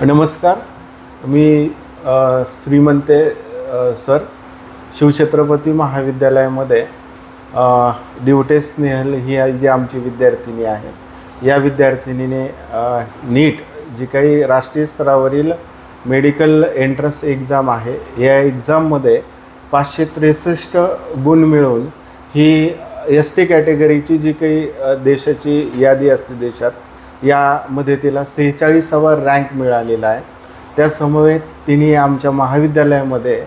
नमस्कार. मी श्रीमंते सर शिवछत्रपती महाविद्यालयामध्ये ड्युटे डिवटे स्नेहल ही जी आमची विद्यार्थिनी आहे. या विद्यार्थिनीने नीट जी काही राष्ट्रीय स्तरावरील मेडिकल एंट्रन्स एक्झाम आहे या एक्झाममध्ये पाचशे त्रेसष्ट गुण मिळवून ही एस टी कॅटेगरीची जी काही देशाची यादी असते देशात यामध्ये तिला सेहेचाळीसावा रँक मिळालेला आहे. त्यासमवेत तिने आमच्या महाविद्यालयामध्ये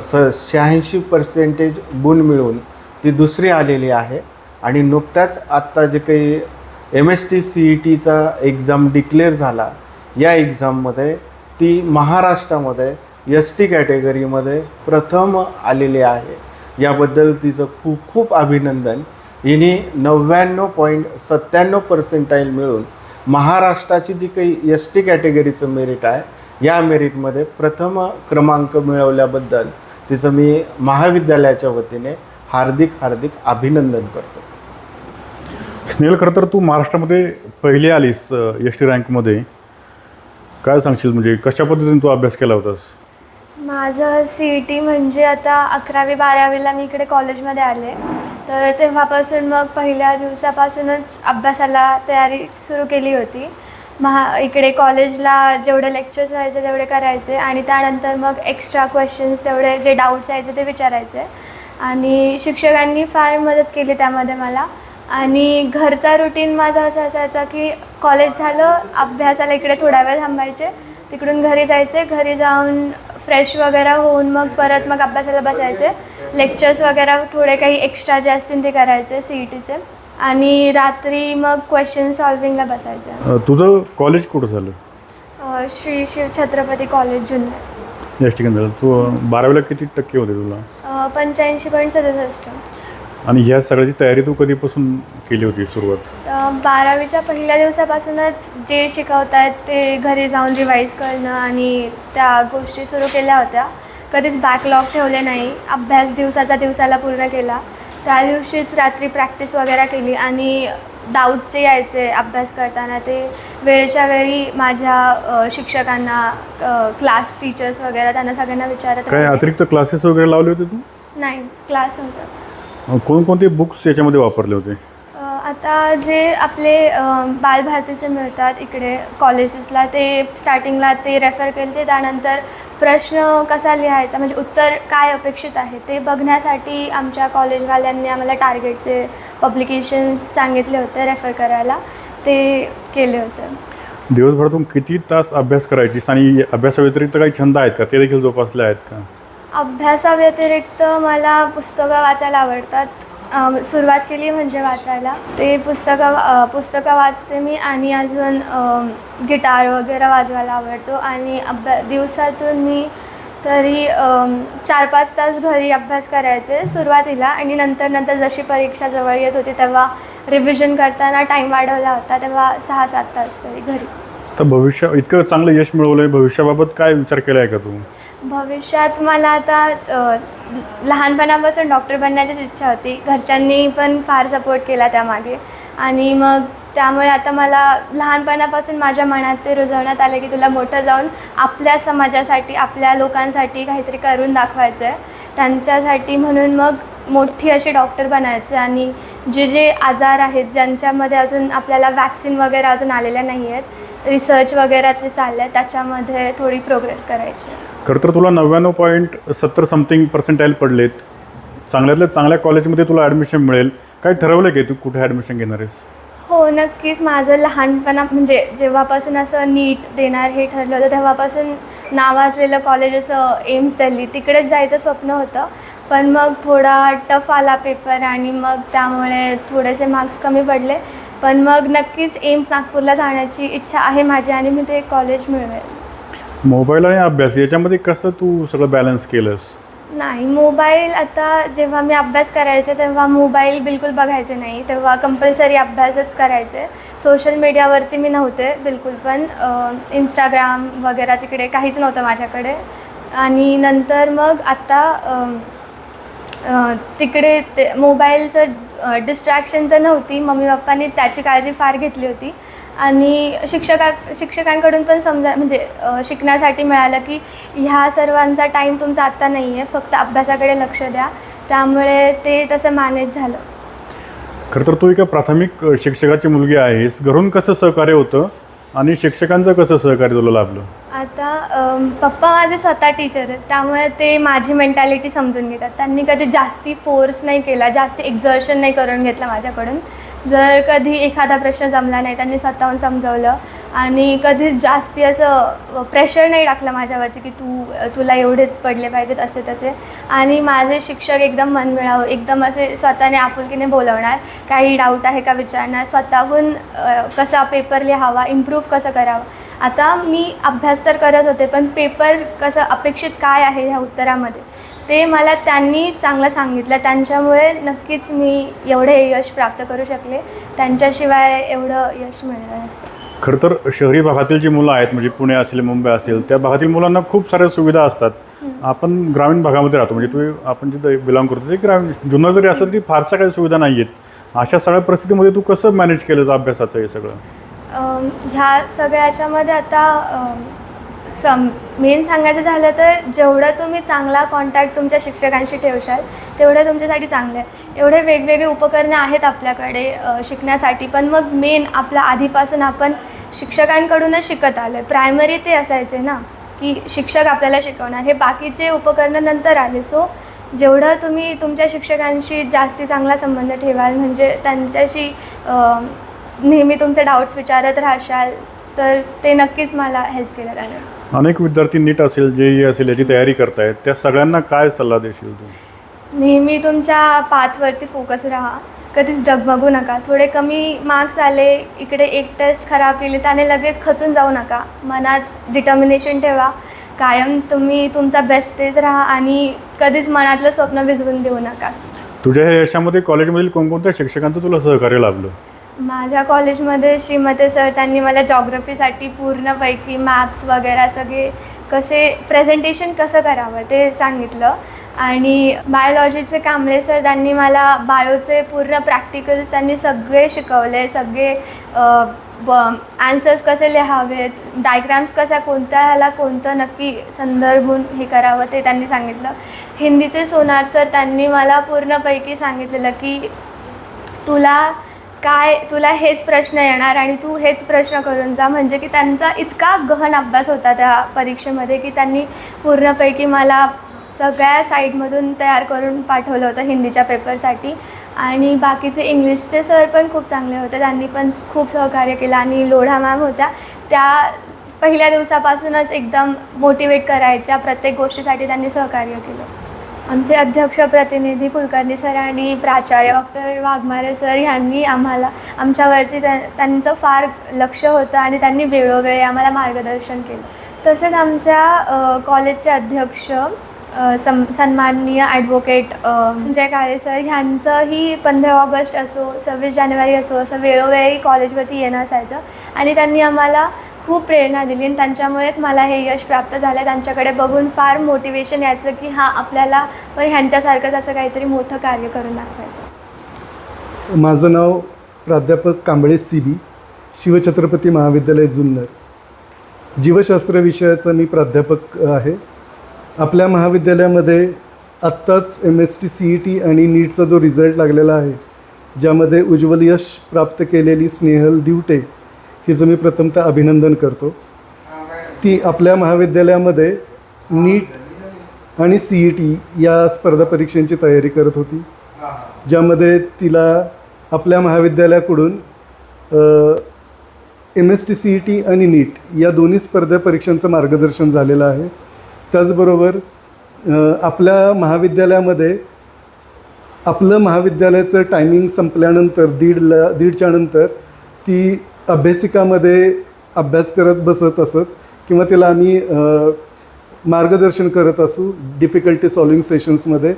स शहाऐंशी पर्सेंटेज गुण मिळवून ती दुसरी आलेली आहे. आणि नुकताच आत्ता जे काही M S T C E टीचा एक्झाम डिक्लेअर झाला या एक्झाममध्ये ती महाराष्ट्रामध्ये एस टी कॅटेगरीमध्ये प्रथम आलेली आहे. याबद्दल तिचं खूप खूप अभिनंदन. हिने नव्याण्णव पॉईंट सत्त्याण्णव पर्सेंटाईल मिळून महाराष्ट्राची जी काही एस टी कॅटेगरीचं मेरिट आहे या मेरिटमध्ये प्रथम क्रमांक मिळवल्याबद्दल तिचं मी महाविद्यालयाच्या वतीने हार्दिक हार्दिक अभिनंदन करतो. स्नेहल खरं तर तू महाराष्ट्रामध्ये पहिली आलीस एस टी रँकमध्ये काय सांगशील? म्हणजे कशा पद्धतीने तू अभ्यास केला होतास? माझं सी ई टी म्हणजे आता अकरावी बारावीला मी इकडे कॉलेजमध्ये आले. तर तेव्हापासून मग पहिल्या दिवसापासूनच अभ्यासाला तयारी सुरू केली होती. महा इकडे कॉलेजला जेवढे लेक्चर्स व्हायचे तेवढे करायचे आणि त्यानंतर मग एक्स्ट्रा क्वेश्चन्स तेवढे जे डाऊट्स यायचे ते विचारायचे. आणि शिक्षकांनी फार मदत केली त्यामध्ये मला. आणि घरचा रुटीन माझा असा असायचा की कॉलेज झालं अभ्यासाला इकडे थोडा वेळ थांबायचे. तिकडून घरी जायचे घरी जाऊन फ्रेश वगैरे होऊन मग परत मग अभ्यासाला बसायचे. लेक्चर्स वगैरे थोडे काही एक्स्ट्रा जे असतील ते करायचे सी ई टीचे आणि रात्री मग क्वेश्चन सॉल्विंगला बसायचे. अ, तुझं कॉलेज कुठं झालं? अ, श्री शिव छत्रपती कॉलेज जुन्नर. तू अ, बारावीला किती टक्के होते तुला? पंच्याऐंशी पॉईंट सदुसष्ट. आणि ह्या सगळ्याची तयारी तू कधीपासून केली होती सुरुवात? अ, बारावीच्या पहिल्या दिवसापासूनच जे शिकवत आहेत ते घरी जाऊन रिवाईज करणं आणि त्या गोष्टी सुरू केल्या होत्या. कधीच बॅकलॉग ठेवले नाही. अभ्यास दिवसाचा दिवसाला पूर्ण केला. त्या दिवशीच रात्री प्रॅक्टिस वगैरे केली आणि डाऊट्स जे यायचे अभ्यास करताना ते वेळच्या वेळी माझ्या अ, शिक्षकांना क्लास टीचर्स वगैरे त्यांना सगळ्यांना विचारत काय राहिले. अतिरिक्त क्लासेस वगैरे लावले होते तू? नाही क्लास नव्हतं. कोणकोणते बुक्स याच्यामध्ये वापरले होते? आता जे आपले बालभारतीचे मिळतात इकडे कॉलेजेसला ते स्टार्टिंगला ते रेफर केले ते त्यानंतर प्रश्न कसा लिहायचा म्हणजे उत्तर काय अपेक्षित आहे ते बघण्यासाठी आमच्या कॉलेजवाल्यांनी आम्हाला टार्गेटचे पब्लिकेशन्स सांगितले होते रेफर करायला. ते केले होते. दिवसभरातून किती तास अभ्यास करायचीस? आणि अभ्यासाव्यतिरिक्त काही छंद आहेत का? ते देखील जोपासले आहेत का? अभ्यासाव्यतिरिक्त मला पुस्तकं वाचायला आवडतात. सुरुवात केली म्हणजे वाचायला. ते पुस्तकं पुस्तकं वाचते मी आणि अजून गिटार वगैरे वाजवायला आवडतो. आणि अभ्या दिवसातून मी तरी चार पाच तास घरी अभ्यास करायचे सुरुवातीला. आणि नंतर नंतर जशी परीक्षा जवळ येत होती तेव्हा रिव्हिजन करताना टाईम वाढवला होता. तेव्हा सहा सात तास तरी घरी. तर भविष्य इतकं चांगलं यश मिळवलं आहे भविष्याबाबत काय विचार केला आहे का तू? भविष्यात मला आता लहानपणापासून डॉक्टर बनण्याचीच इच्छा होती. घरच्यांनी पण फार सपोर्ट केला त्यामागे. आणि मग त्यामुळे आता मला लहानपणापासून माझ्या मनात ते रुजवण्यात आले की तुला मोठं जाऊन आपल्या समाजासाठी आपल्या लोकांसाठी काहीतरी करून दाखवायचं आहे त्यांच्यासाठी म्हणून मग मोठी अशी डॉक्टर बनायचं आणि जे जे आजार आहेत ज्यांच्यामध्ये अजून आपल्याला वॅक्सिन वगैरे अजून आलेल्या नाही आहेत रिसर्च वगैरे ते चाललं आहे त्याच्यामध्ये थोडी प्रोग्रेस करायची. खरं तर तुला नव्याण्णव पॉईंट सत्तर समथिंग पर्सेंटाईल पडलेत. चांगल्यातल्या चांगल्या कॉलेजमध्ये तुला ॲडमिशन मिळेल. काय ठरवलं की तू कुठे ॲडमिशन घेणार आहेस? हो नक्कीच माझं लहानपणा म्हणजे जेव्हापासून असं नीट देणार हे ठरलं होतं तेव्हापासून नावाजलेलं कॉलेज असं एम्स दिल्ली तिकडेच जायचं स्वप्न होतं. पण मग थोडा टफ आला पेपर आणि मग त्यामुळे थोडेसे मार्क्स कमी पडले. पण मग नक्कीच एम्स नागपूरला जाण्याची इच्छा आहे माझी आणि मी ते कॉलेज मिळवेल. मोबाईल आणि अभ्यास याच्यामध्ये कसं तू सगळं बॅलन्स केलंस? नाही मोबाईल आता जेव्हा मी अभ्यास करायचे तेव्हा मोबाईल बिलकुल बघायचे नाही. तेव्हा कंपल्सरी अभ्यासच करायचे. सोशल मीडियावरती मी नव्हते बिलकुल पण इंस्टाग्राम वगैरे तिकडे काहीच नव्हतं माझ्याकडे. आणि नंतर मग आत्ता तिकडे ते मोबाईलचं डिस्ट्रॅक्शन तर नव्हती. मम्मी पप्पांनी त्याची काळजी फार घेतली होती. आणि शिक्षका शिक्षकांकडून पण समजा म्हणजे शिकण्यासाठी मिळालं की ह्या सर्वांचा टाईम तुमचा आत्ता नाही आहे फक्त अभ्यासाकडे लक्ष द्या. त्यामुळे ते तसं मॅनेज झालं. खरं तर तू एका प्राथमिक शिक्षकाची मुलगी आहेस. घरून कसं सहकार्य होतं? आणि शिक्षकांचं कसं सहकार्य तुला लाभलं आता अम, पप्पा माझे स्वतः टीचर आहेत. त्यामुळे ते माझी मेंटॅलिटी समजून घेतात. त्यांनी कधी जास्ती फोर्स नाही केला जास्ती एक्झर्शन नाही करून घेतलं माझ्याकडून. जर कधी एखादा प्रश्न जमला नाही त्यांनी स्वतःहून समजवलं. आणि कधीच जास्ती असं प्रेशर नाही टाकलं माझ्यावरती की तू तुला एवढेच पडले पाहिजेत असे तसे. आणि माझे शिक्षक एकदम मनमिळावं एकदम असे स्वतःने आपुलकीने बोलवणार काही डाऊट आहे का विचारणार? स्वतःहून कसा पेपर लिहावा? इम्प्रूव्ह कसं करावं? आता मी अभ्यास तर करत होते पण पेपर कसं अपेक्षित काय आहे ह्या उत्तरामध्ये? ते मला त्यांनी चांगलं सांगितलं. त्यांच्यामुळे नक्कीच मी एवढे यश प्राप्त करू शकले. त्यांच्याशिवाय एवढं यश मिळणार नसतं. खरं तर शहरी भागातील जी मुलं आहेत म्हणजे पुणे असेल मुंबई असेल त्या भागातील मुलांना खूप साऱ्या सुविधा असतात. आपण ग्रामीण भागामध्ये राहतो म्हणजे तू आपण जिथं बिलॉंग करतो ते ग्रामीण जुनं जरी असलं तरी फारशा काही सुविधा नाही आहेत अशा सगळ्या परिस्थितीमध्ये तू कसं मॅनेज केलं अभ्यासाचं हे सगळं? ह्या सगळ्या याच्यामध्ये आता सम मेन सांगायचं झालं तर जेवढं तुम्ही चांगला कॉन्टॅक्ट तुमच्या शिक्षकांशी ठेवशाल तेवढं तुमच्यासाठी चांगलं आहे. एवढे वेगवेगळे उपकरणं आहेत आपल्याकडे शिकण्यासाठी पण मग मेन आपला आधीपासून आपण शिक्षकांकडूनच शिकत आलो आहे प्रायमरी ते असायचे ना की शिक्षक आपल्याला शिकवणार. हे बाकीचे उपकरणं नंतर आले. सो जेवढं तुम्ही तुमच्या शिक्षकांशी जास्ती चांगला संबंध ठेवाल म्हणजे त्यांच्याशी नेहमी तुमचे डाऊट्स विचारत राहशाल तर ते नक्कीच मला हेल्प केलं त्याने. अनेक विद्यार्थी नीट असेल जे असेल याची तयारी करतायत. त्या सगळ्यांना काय सल्ला देशील तू? नेहमी तुमच्या पाथवरती फोकस राहा. कधीच डगमगू नका. थोडे कमी मार्क्स आले इकडे एक टेस्ट खराब केली त्याने लगेच खचून जाऊ नका. मनात डिटर्मिनेशन ठेवा. कायम तुम्ही तुमचा बेस्ट देत राहा आणि कधीच मनातलं स्वप्न विझवून देऊ नका. तुझ्या ह्या यशामध्ये कॉलेजमधील कोणकोणत्या शिक्षकांचं तुला सहकार्य लाभलं? माझ्या कॉलेजमध्ये श्रीमते सर त्यांनी मला जॉग्रफीसाठी पूर्णपैकी मॅप्स वगैरे सगळे कसे प्रेझेंटेशन कसं करावं ते सांगितलं. आणि बायोलॉजीचे कांबळे सर त्यांनी मला बायोचे पूर्ण प्रॅक्टिकल्स त्यांनी सगळे शिकवले सगळे ब आन्सर्स कसे लिहावेत डायग्राम्स कशा कोणत्या ह्याला कोणतं नक्की संदर्भून हे करावं ते त्यांनी सांगितलं. हिंदीचे सोनार सर त्यांनी मला पूर्णपैकी सांगितलेलं की तुला काय तुला हेच प्रश्न येणार आणि तू हेच प्रश्न करून जा. म्हणजे की त्यांचा इतका गहन अभ्यास होता त्या परीक्षेमध्ये की त्यांनी पूर्णपैकी मला सगळ्या साईडमधून तयार करून पाठवलं होतं हिंदीच्या पेपरसाठी. आणि बाकीचे इंग्लिशचे सर पण खूप चांगले होते. त्यांनी पण खूप सहकार्य केलं आणि लोढा मॅम होत्या. त्या पहिल्या दिवसापासूनच एकदम मोटिवेट करायच्या प्रत्येक गोष्टीसाठी त्यांनी सहकार्य केलं. आमचे अध्यक्ष प्रतिनिधी कुलकर्णी सर आणि प्राचार्य डॉक्टर वाघमारे सर यांनी आम्हाला आमच्यावरती त्या त्यांचं फार लक्ष होतं आणि त्यांनी वेळोवेळी आम्हाला मार्गदर्शन केलं. तसेच आमच्या कॉलेजचे अध्यक्ष सम सन्माननीय ॲडव्होकेट जय काळे सर ह्यांचंही पंधरा ऑगस्ट असो सव्वीस जानेवारी असो असं वेळोवेळी कॉलेजवरती येणं असायचं. आणि त्यांनी आम्हाला खूप प्रेरणा दिली आणि त्यांच्यामुळेच मला हे यश प्राप्त झालं. त्यांच्याकडे बघून फार मोटिवेशन यायचं की हां आपल्याला पण ह्यांच्यासारखंच असं काहीतरी मोठं कार्य करून दाखवायचं. माझं नाव प्राध्यापक कांबळे सी बी शिवछत्रपती महाविद्यालय जुन्नर. जीवशास्त्र विषयाचा मी प्राध्यापक आहे. आपल्या महाविद्यालयामध्ये आत्ताच M S T C E T आणि नीटचा जो रिझल्ट लागलेला आहे ज्यामध्ये उज्ज्वल यश प्राप्त केलेली स्नेहल दिवटे हिचं मी प्रथमतः अभिनंदन करतो. ती आपल्या महाविद्यालयामध्ये नीट आणि सी ई टी या स्पर्धा परीक्षांची तयारी करत होती ज्यामध्ये तिला आपल्या महाविद्यालयाकडून M S T C E T आणि नीट या दोन्ही स्पर्धा परीक्षांचं मार्गदर्शन झालेलं आहे. त्याचबरोबर आपल्या महाविद्यालयामध्ये आपलं महाविद्यालयाचं टायमिंग संपल्यानंतर दीडला दीडच्या नंतर ती अभ्यासिकामध्ये अभ्यास करत बसत असत किंवा तिला आम्ही मार्गदर्शन करत असू डिफिकल्टी सॉल्विंग सेशन्समध्ये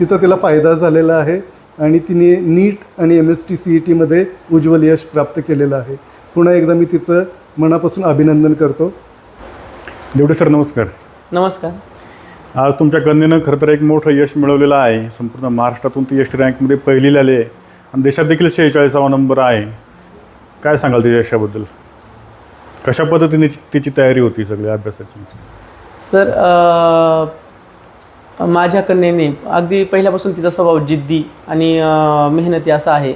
तिचा तिला फायदा झालेला आहे आणि तिने नीट आणि M S T C E टीमध्ये उज्ज्वल यश प्राप्त केलेलं आहे. पुन्हा एकदा मी तिचं मनापासून अभिनंदन करतो. देवडे सर नमस्कार. नमस्कार. आज तुमच्या कन्येनं खरं तर एक मोठं यश मिळवलेलं आहे. संपूर्ण महाराष्ट्रातून ती एस टी रँकमध्ये पहिली आली आहे. आणि देशात देखील शेहेचाळीसावा नंबर आहे. काय सांगाल तिच्या यशाबद्दल? कशा पद्धतीने तिची तयारी होती सगळ्या अभ्यासाची? सर अ, माझ्या कन्येने अगदी पहिल्यापासून तिचा स्वभाव जिद्दी आणि अ, मेहनती असा आहे.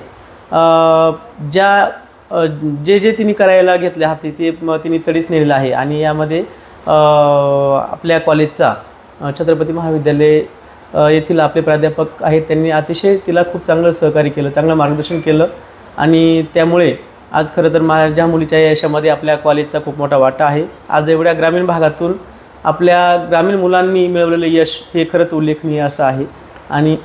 अ, ज्या अ, जे जे तिने करायला घेतले हाती ते म तिने तडीच नेलेलं आहे. आणि यामध्ये अ, आपल्या कॉलेजचा अ, छत्रपती महाविद्यालय अ, येथील आपले प्राध्यापक आहेत. त्यांनी अतिशय तिला खूप चांगलं सहकार्य केलं चांगलं मार्गदर्शन केलं. आणि त्यामुळे आज खरं तर माझ्या मुलीच्या यशामध्ये आपल्या कॉलेजचा खूप मोठा वाटा आहे आज एवढ्या ग्रामीण भागातून आपल्या ग्रामीण मुलांनी मिळवलेलं यश हे खरंच उल्लेखनीय असं आहे. आणि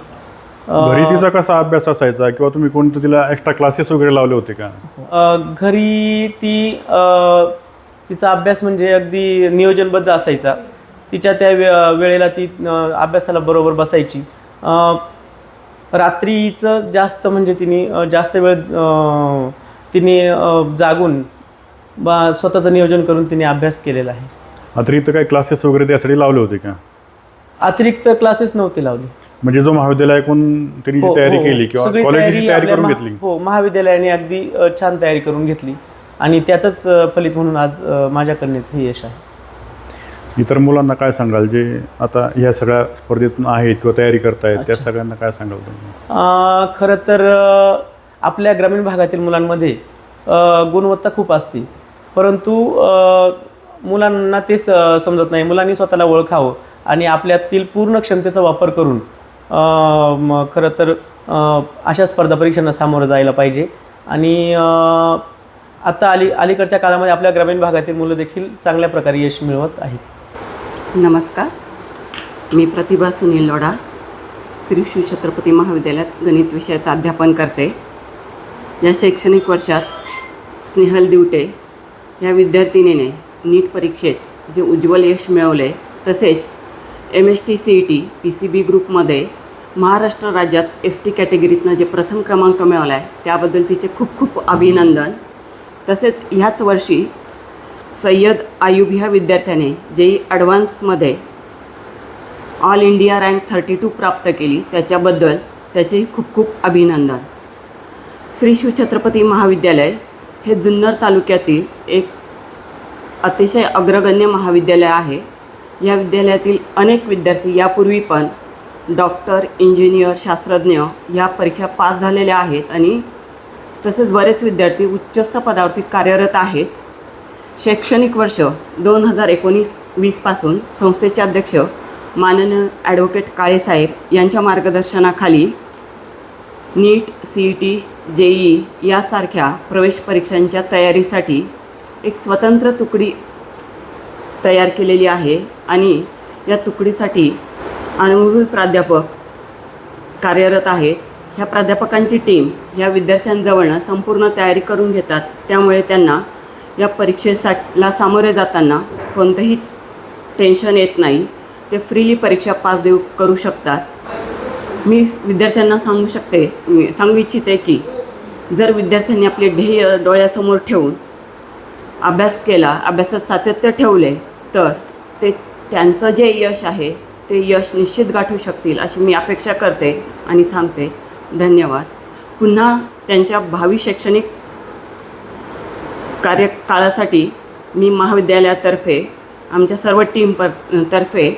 घरी तिचा कसा अभ्यास असायचा किंवा तुम्ही कोणतं तिला एक्स्ट्रा क्लासेस वगैरे लावले होते का? घरी ती तिचा अभ्यास म्हणजे अगदी नियोजनबद्ध असायचा. तिच्या त्या वे वेळेला ती अभ्यासाला बरोबर बसायची. रात्रीचं जास्त म्हणजे तिने जास्त वेळ तिने जागून बा स्वतःचं नियोजन करून तिने अभ्यास केलेला आहे. अतिरिक्त काही क्लासेस वगैरे त्यासाठी लावले होते का? अतिरिक्त क्लासेस नव्हते लावले. म्हणजे जो महाविद्यालयाकडून त्यांनी जी हो, तयारी हो. केली किंवा सगळी कॉलेजची तयारी आपल्या करून महा- घेतली? हो महाविद्यालयाने अगदी अ, छान तयारी करून घेतली. आणि त्याचंच अ, फलित म्हणून आज अ, माझ्या कन्येचं हे यश आहे. इतर मुलांना काय सांगाल? जे आता ह्या सगळ्या स्पर्धेतून आहेत किंवा तयारी करतायत त्या सगळ्यांना काय सांगाल तुम्ही? अ, खरं तर अ, आपल्या ग्रामीण भागातील मुलांमध्ये गुणवत्ता खूप असते. परंतु मुलांना तेच समजत नाही. मुलांनी स्वतःला ओळखावं आणि आपल्यातील पूर्ण क्षमतेचा वापर करून खरं तर अशा स्पर्धा परीक्षांना सामोरं जायला पाहिजे. आणि आत्ता आता अली अलीकडच्या काळामध्ये आपल्या ग्रामीण भागातील मुलं देखील चांगल्या प्रकारे यश मिळवत आहेत. नमस्कार. मी प्रतिभा सुनील लोढा श्री शिव छत्रपती महाविद्यालयात गणित विषयाचं अध्यापन करते. या शैक्षणिक वर्षात स्नेहल दिवटे या विद्यार्थिनीने नीट परीक्षेत जे उज्ज्वल यश मिळवले तसेच M S T C E T P C B ग्रुपमध्ये महाराष्ट्र राज्यात एस टी कॅटेगरीतनं जे प्रथम क्रमांक मिळवला आहे त्याबद्दल तिचे खूप खूप अभिनंदन. तसेच ह्याच वर्षी सय्यद आयुब ह्या विद्यार्थ्याने JEE ॲडव्हान्समध्ये all India rank thirty two प्राप्त केली त्याच्याबद्दल त्याचेही खूप खूप अभिनंदन. श्री शिवछत्रपती महाविद्यालय हे जुन्नर तालुक्यातील एक अतिशय अग्रगण्य महाविद्यालय आहे. या विद्यालयातील अनेक विद्यार्थी यापूर्वी पण डॉक्टर इंजिनियर शास्त्रज्ञ या परीक्षा पास झालेल्या आहेत आणि तसेच बरेच विद्यार्थी उच्चस्थ पदावरती कार्यरत आहेत. शैक्षणिक वर्ष दोन हजार एकोणीस वीसपासून संस्थेचे अध्यक्ष माननीय ॲडव्होकेट काळेसाहेब यांच्या मार्गदर्शनाखाली NEET C E T J E यासारख्या प्रवेश परीक्षांच्या तयारीसाठी एक स्वतंत्र तुकडी तयार केलेली आहे आणि या तुकडीसाठी अनुभवी प्राध्यापक कार्यरत आहेत. ह्या प्राध्यापकांची टीम ह्या विद्यार्थ्यांजवळनं संपूर्ण तयारी करून घेतात. त्यामुळे त्यांना या परीक्षेसाठीला सामोरे जाताना कोणतंही टेन्शन येत नाही. ते फ्रीली परीक्षा पास देऊ करू शकतात. मी विद्यार्थ्यांना सांगू शकते मी सांगू इच्छिते की जर विद्यार्थ्यांनी आपले ध्येय डोळ्यासमोर ठेवून अभ्यास केला अभ्यासात सातत्य ठेवले तर ते त्यांचं जे यश आहे ते यश निश्चित गाठू शकतील अशी मी अपेक्षा करते आणि थांबते. धन्यवाद. पुन्हा त्यांच्या भावी शैक्षणिक कार्यकाळासाठी मी महाविद्यालयातर्फे आमच्या सर्व टीम पर तर्फे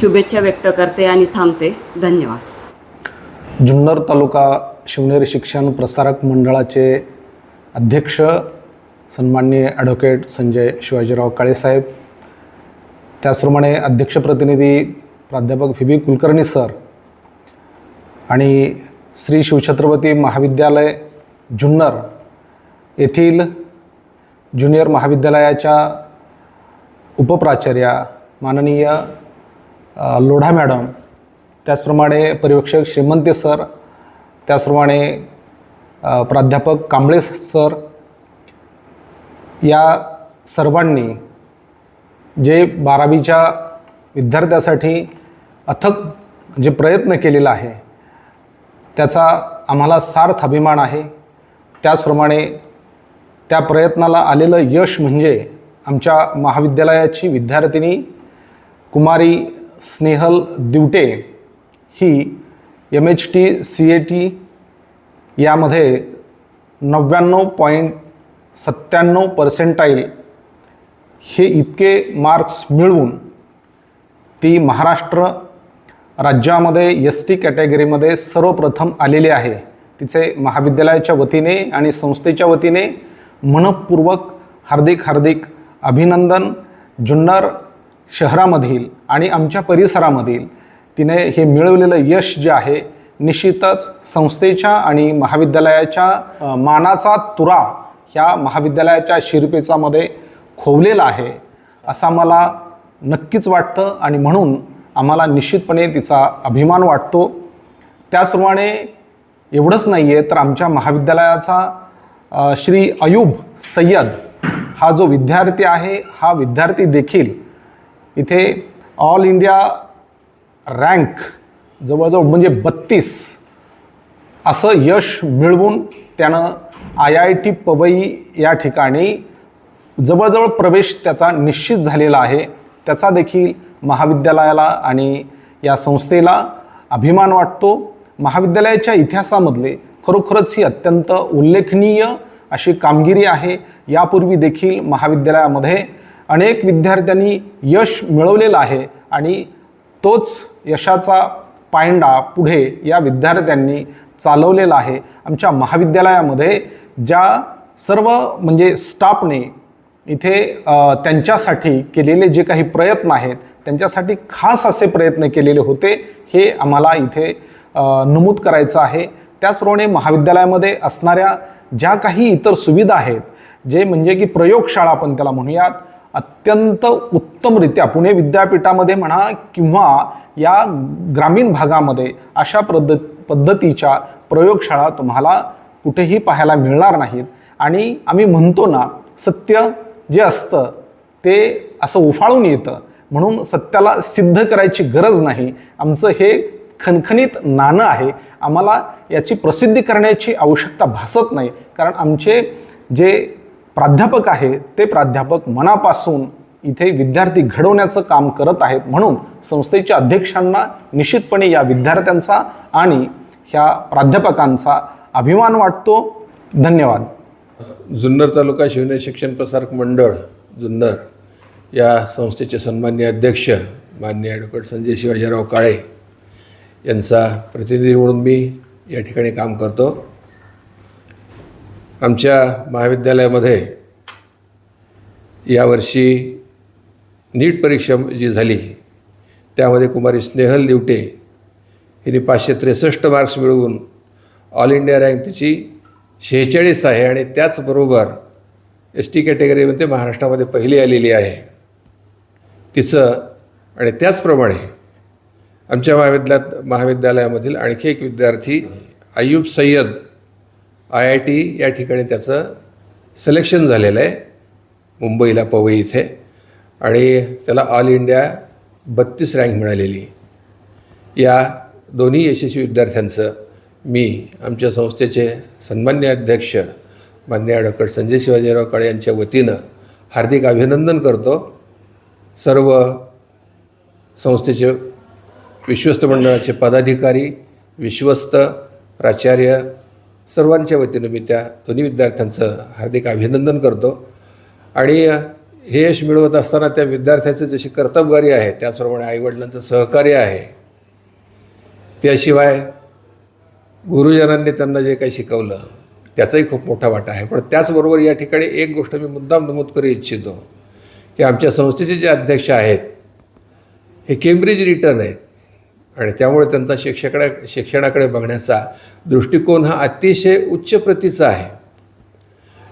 शुभेच्छा व्यक्त करते आणि थांबते. धन्यवाद. जुन्नर तालुका शिवनेरी शिक्षण प्रसारक मंडळाचे अध्यक्ष सन्माननीय ॲडव्होकेट संजय शिवाजीराव काळेसाहेब त्याचप्रमाणे अध्यक्ष प्रतिनिधी प्राध्यापक फिबी कुलकर्णी सर आणि श्री शिवछत्रपती महाविद्यालय जुन्नर येथील ज्युनियर महाविद्यालयाच्या उपप्राचार्या माननीय लोढा मॅडम त्याचप्रमाणे पर्यवेक्षक श्रीमंते सर त्याचप्रमाणे प्राध्यापक कांबळे सर या सर्वांनी जे बारावीच्या विद्यार्थ्यासाठी अथक जे प्रयत्न केलेला आहे त्याचा आम्हाला सार्थ अभिमान आहे. त्याचप्रमाणे त्या प्रयत्नाला आलेलं यश म्हणजे आमच्या महाविद्यालयाची विद्यार्थिनी कुमारी स्नेहल दिवटे ही M H T C E T यामध्ये नव्याण्णव पॉईंट सत्त्याण्णव पर्सेंटाईल हे इतके मार्क्स मिळवून ती महाराष्ट्र राज्यामध्ये एस टी कॅटेगरीमध्ये सर्वप्रथम आलेली आहे. तिचे महाविद्यालयाच्या वतीने आणि संस्थेच्या वतीने मनपूर्वक हार्दिक हार्दिक अभिनंदन. जुन्नर शहरामधील आणि आमच्या परिसरामधील तिने हे मिळवलेलं यश जे आहे निश्चितच संस्थेच्या आणि महाविद्यालयाच्या मानाचा तुरा ह्या महाविद्यालयाच्या शिरपेचामध्ये खोवलेला आहे असा मला नक्कीच वाटतं आणि म्हणून आम्हाला निश्चितपणे तिचा अभिमान वाटतो. त्याचप्रमाणे एवढंच नाही आहे तर आमच्या महाविद्यालयाचा श्री अयूब सय्यद हा जो विद्यार्थी आहे हा विद्यार्थी देखील इथे ऑल इंडिया रँक जवळजवळ म्हणजे बत्तीस. असं यश मिळवून त्यानं आय आय टी पवई या ठिकाणी जवळजवळ प्रवेश त्याचा निश्चित झालेला आहे. त्याचा देखील महाविद्यालयाला आणि या संस्थेला अभिमान वाटतो. महाविद्यालयाच्या इतिहासामधले खरोखरच ही अत्यंत उल्लेखनीय अशी कामगिरी आहे. यापूर्वी देखील महाविद्यालयामध्ये अनेक विद्यार्थ्यांनी यश मिळवलेलं आहे आणि तोच यशाचा पायंडा पुढे या विद्यार्थ्यांनी चालवलेला आहे. आमच्या महाविद्यालयामध्ये ज्या सर्व म्हणजे स्टाफने इथे त्यांच्यासाठी केलेले जे काही प्रयत्न आहेत त्यांच्यासाठी खास असे प्रयत्न केलेले होते हे आम्हाला इथे नमूद करायचं आहे. त्याचप्रमाणे महाविद्यालयामध्ये असणाऱ्या ज्या काही इतर सुविधा आहेत जे म्हणजे की प्रयोगशाळा आपण त्याला म्हणूयात अत्यंत उत्तमरित्या पुणे विद्यापीठामध्ये म्हणा किंवा या ग्रामीण भागामध्ये अशा पद्धत पद्धतीच्या प्रयोगशाळा तुम्हाला कुठेही पाहायला मिळणार नाहीत. आणि आम्ही म्हणतो ना सत्य जे असतं ते असं उफाळून येतं. म्हणून सत्याला सिद्ध करायची गरज नाही. आमचं हे खणखणीत नाणं आहे. आम्हाला याची प्रसिद्धी करण्याची आवश्यकता भासत नाही. कारण आमचे जे प्राध्यापक आहे ते प्राध्यापक मनापासून इथे विद्यार्थी घडवण्याचं काम करत आहेत म्हणून संस्थेच्या अध्यक्षांना निश्चितपणे या विद्यार्थ्यांचा आणि ह्या प्राध्यापकांचा अभिमान वाटतो. धन्यवाद. जुन्नर तालुका शिवने शिक्षण प्रसारक मंडळ जुन्नर या संस्थेचे सन्मान्य अध्यक्ष मान्य ॲडव्होकेट संजय शिवाजीराव काळे यांचा प्रतिनिधी म्हणून मी या ठिकाणी काम करतो. आमच्या महाविद्यालयामध्ये यावर्षी नीट परीक्षा जी झाली त्यामध्ये कुमारी स्नेहल दिवटे हिने पाचशे त्रेसष्ट मार्क्स मिळवून ऑल इंडिया रँक तिची शेहेचाळीस आहे आणि त्याचबरोबर एस टी कॅटेगरीमध्ये महाराष्ट्रामध्ये पहिली आलेली आहे. तिचं आणि त्याचप्रमाणे आमच्या महाविद्यालयात महाविद्यालयामधील आणखी एक विद्यार्थी Ayyub Sayyad I I T या ठिकाणी त्याचं सिलेक्शन झालेलं आहे. मुंबईला पवई इथे. आणि त्याला ऑल इंडिया बत्तीस रँक मिळालेली. या दोन्ही यशस्वी विद्यार्थ्यांचं मी आमच्या संस्थेचे सन्मान्य अध्यक्ष मान्य डॉक्टर संजय शिवाजीराव काळे यांच्या वतीनं हार्दिक अभिनंदन करतो. सर्व संस्थेचे विश्वस्त मंडळाचे पदाधिकारी विश्वस्त प्राचार्य सर्वांच्या वतीनं मी त्या दोन्ही विद्यार्थ्यांचं हार्दिक अभिनंदन करतो. आणि हे यश मिळवत असताना त्या विद्यार्थ्याचं जशी कर्तबगारी आहे त्याचप्रमाणे आईवडिलांचं सहकार्य आहे. त्याशिवाय गुरुजनांनी त्यांना जे काही शिकवलं त्याचाही खूप मोठा वाटा आहे. पण त्याचबरोबर या ठिकाणी एक गोष्ट मी मुद्दाम नमूद करू इच्छितो की आमच्या संस्थेचे जे अध्यक्ष आहेत हे केम्ब्रिज रिटर्न आहेत. आणि त्यामुळे त्यांचा शिक्षकडा शिक्षणाकडे बघण्याचा दृष्टिकोन हा अतिशय उच्च प्रतीचा आहे.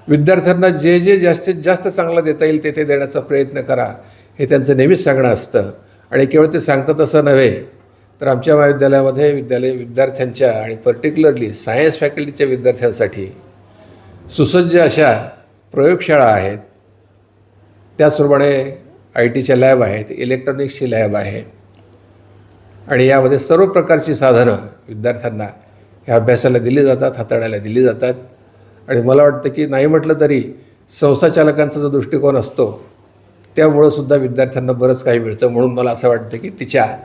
विद्यार्थ्यांना जे जे जास्तीत जास्त चांगलं देता येईल ते ते देण्याचा प्रयत्न करा हे त्यांचं नेहमीच सांगणं असतं. आणि केवळ ते सांगतात असं नव्हे तर आमच्या महाविद्यालयामध्ये विद्यालय विद्यार्थ्यांच्या आणि पर्टिक्युलरली सायन्स फॅकल्टीच्या विद्यार्थ्यांसाठी सुसज्ज अशा प्रयोगशाळा आहेत. त्याचप्रमाणे आय टीच्या लॅब आहेत इलेक्ट्रॉनिक्सची लॅब आहे. आणि यामध्ये सर्व प्रकारची साधनं विद्यार्थ्यांना ह्या अभ्यासाला दिली जातात हाताळायला दिली जातात. आणि मला वाटतं की नाही म्हटलं तरी संस्थाचालकांचा जो दृष्टिकोन असतो त्यामुळं सुद्धा विद्यार्थ्यांना बरंच काही मिळतं. म्हणून मला असं वाटतं की तिच्या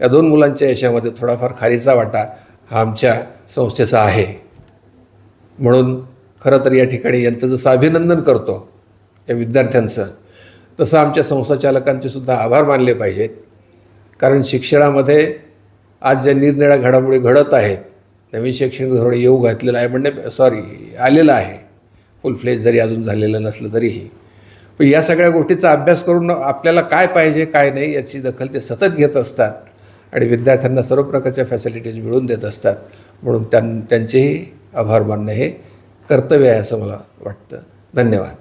या दोन मुलांच्या यशामध्ये थोडाफार खारीचा वाटा हा आमच्या संस्थेचा आहे. म्हणून खरं तर या ठिकाणी यांचं जसं अभिनंदन करतो या विद्यार्थ्यांचं तसं आमच्या संस्थाचालकांचे सुद्धा आभार मानले पाहिजेत. कारण शिक्षणामध्ये आज ज्या निरनिळ्या घडामोडी घडत आहेत नवीन शैक्षणिक धोरण येऊ घातलेलं आहे म्हणणे सॉरी आलेलं आहे. फुल फ्लेज जरी अजून झालेलं नसलं तरीही. पण या सगळ्या गोष्टीचा अभ्यास करून आपल्याला काय पाहिजे काय नाही याची दखल ते सतत घेत असतात. आणि विद्यार्थ्यांना सर्व प्रकारच्या फॅसिलिटीज मिळवून देत असतात. म्हणून त्यां त्यांचेही आभार मानणं हे कर्तव्य आहे असं मला वाटतं. धन्यवाद.